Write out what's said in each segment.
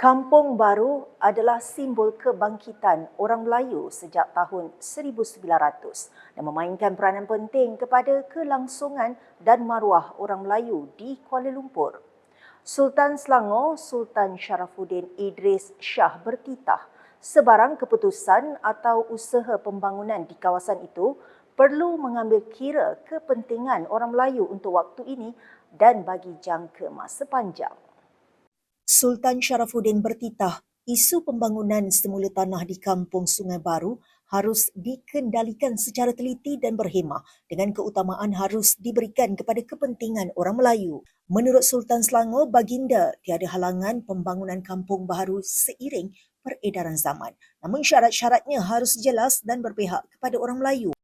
Kampung Baru adalah simbol kebangkitan orang Melayu sejak tahun 1900 dan memainkan peranan penting kepada kelangsungan dan maruah orang Melayu di Kuala Lumpur. Sultan Selangor Sultan Sharafuddin Idris Shah bertitah sebarang keputusan atau usaha pembangunan di kawasan itu perlu mengambil kira kepentingan orang Melayu untuk waktu ini dan bagi jangka masa panjang. Sultan Sharafuddin bertitah isu pembangunan semula tanah di kampung Sungai Baru harus dikendalikan secara teliti dan berhemah dengan keutamaan harus diberikan kepada kepentingan orang Melayu. Menurut Sultan Selangor, baginda tiada halangan pembangunan kampung baru seiring peredaran zaman. Namun syarat-syaratnya harus jelas dan berpihak kepada orang Melayu.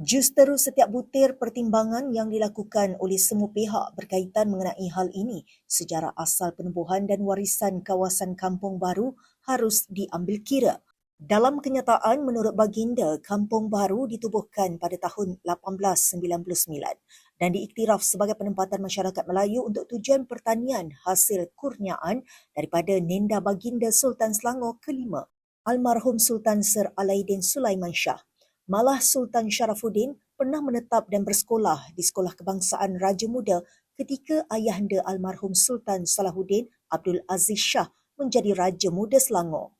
Justeru setiap butir pertimbangan yang dilakukan oleh semua pihak berkaitan mengenai hal ini, sejarah asal penubuhan dan warisan kawasan kampung baru harus diambil kira. Dalam kenyataan, menurut baginda, kampung baru ditubuhkan pada tahun 1899 dan diiktiraf sebagai penempatan masyarakat Melayu untuk tujuan pertanian hasil kurniaan daripada Nenda Baginda Sultan Selangor kelima, almarhum Sultan Sir Alaidin Sulaiman Shah. Malah Sultan Sharafuddin pernah menetap dan bersekolah di Sekolah Kebangsaan Raja Muda ketika ayahanda almarhum Sultan Salahuddin Abdul Aziz Shah menjadi Raja Muda Selangor.